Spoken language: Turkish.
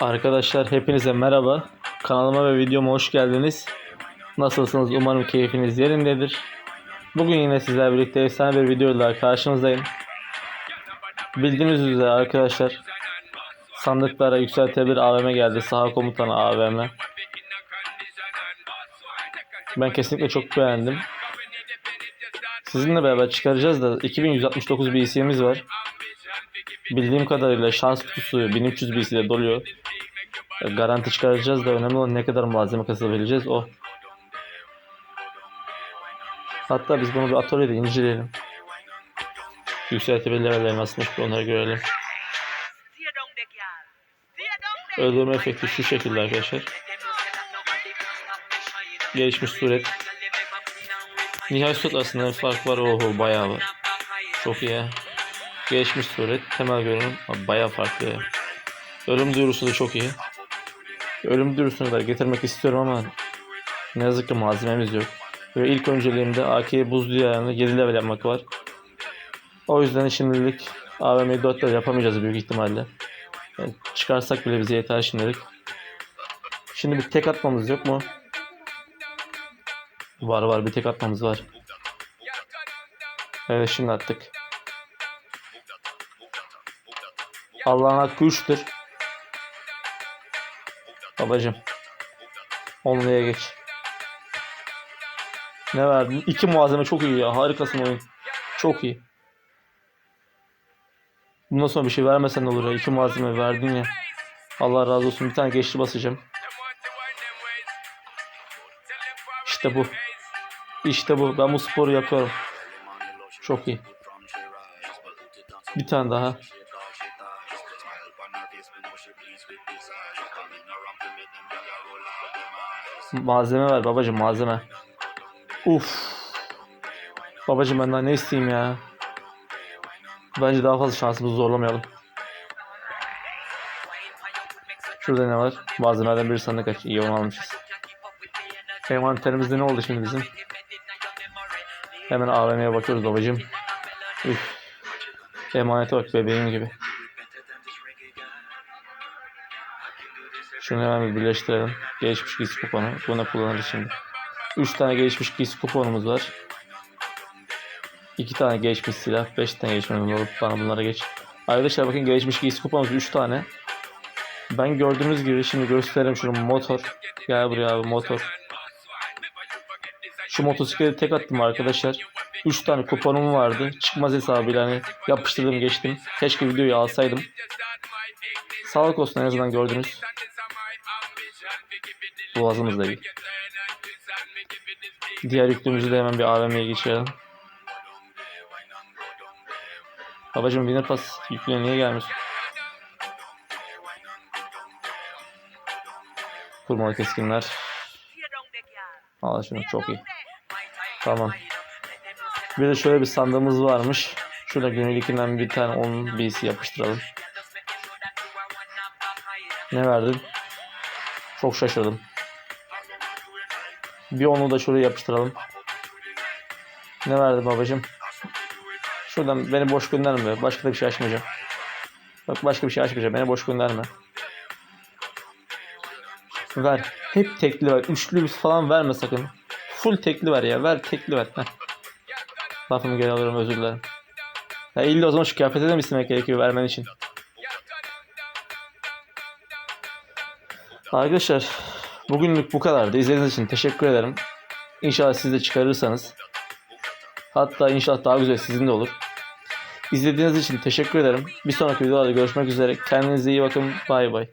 Arkadaşlar hepinize merhaba. Kanalıma ve videoma hoş geldiniz. Nasılsınız? Umarım keyfiniz yerindedir. Bugün yine sizlerle birlikte efsane bir videoyla karşınızdayım. Bildiğiniz üzere arkadaşlar sandıklara yükseltebilir AVM geldi. Saha komutanı AVM. Ben kesinlikle çok beğendim. Sizinle beraber çıkaracağız da 2169 BC'miz var. Bildiğim kadarıyla şans kutusu 1300 BC ile doluyor. E, Garanti çıkaracağız da önemli olan ne kadar malzeme kasabileceğiz o. Hatta biz bunu bir atölyede inceleyelim. Yükseltebilir levelleri nasılmış onları görelim. Öldürme efekti şu şekilde arkadaşlar. Gelişmiş suret. Nihai suret arasında fark var. Oho bayağı var. Çok iyi. Gelişmiş suret. Temel görünüm. Bayağı farklı. Ölüm duyurusu da çok iyi. Ölüm duyurusunu da getirmek istiyorum ama ne yazık ki malzememiz yok. Ve ilk önceliğimde AK'yi buz diyarını 7 level yapmak var. O yüzden şimdilik AVM'yi 4 level yapamayacağız büyük ihtimalle. Yani çıkarsak bile bize yeter şimdilik. Şimdi bir tek atmamız yok mu? Var var bir tek atmamız var. Evet şimdi attık. Allah'ın hakkı üçtür. Babacım. Onluya geç. Ne verdin? İki malzeme çok iyi ya. Harikasın oyun. Çok iyi. Bundan sonra bir şey vermesen olur ya. İki malzeme verdin ya. Allah razı olsun. Bir tane geçti basacağım. İşte bu. İşte bu. Ben bu sporu yapıyorum. Çok iyi. Bir tane daha. Malzeme ver babacım malzeme. Uf. Babacım ben ne isteyeyim ya. Bence daha fazla şansımızı zorlamayalım. Şurada ne var? Malzemelerden bir sandık aç. İyi onu almışız. Envanterimizde ne oldu şimdi bizim? Hemen AVM'ye bakıyoruz babacım. Üf. Emanete bak bebeğim gibi. Şunu hemen bir birleştirelim. Gelişmiş giysi kuponu. Bunu kullanırız şimdi. 3 tane gelişmiş giysi kuponumuz var. 2 tane gelişmiş silah. 5 tane gelişmiş olup bana bunlara geç. Arkadaşlar bakın gelişmiş giysi kuponumuz 3 tane. Ben gördüğünüz gibi şimdi göstereyim şunu motor. Gel buraya abi motor. Şu motosikleti tek attım arkadaşlar. 3 tane kuponum vardı. Çıkmaz hesabıyla hani yapıştırdım geçtim. Keşke videoyu alsaydım. Sağlık olsun en azından gördünüz. Boğazımız da iyi. Diğer yüklüğümüzü de hemen bir AVM'ye geçirelim. Babacım winner pass yüklüğüne niye gelmiş? Kurmalı keskinler. Al şunu çok iyi. Tamam. Bir de şöyle bir sandığımız varmış. Şurada gönül ikinden bir tane 10 BC yapıştıralım. Ne verdin? Çok şaşırdım. Bir onu da şuraya yapıştıralım. Ne verdin babacım? Şuradan beni boş gönderme. Başka da bir şey açmayacağım. Bak başka bir şey açmayacağım. Beni boş gönderme. Ver. Hep tekli ver. Üçlü falan verme sakın. Full tekli ver ya. Ver tekli ver. Heh. Lafımı geri alıyorum özür dilerim. Ya illa o zaman şu kıyafete de mi istemek gerekiyor vermen için? Arkadaşlar bugünlük bu kadardı. İzlediğiniz için teşekkür ederim. İnşallah siz de çıkarırsanız. Hatta inşallah daha güzel sizin de olur. İzlediğiniz için teşekkür ederim. Bir sonraki videolarda görüşmek üzere. Kendinize iyi bakın. Bay bay.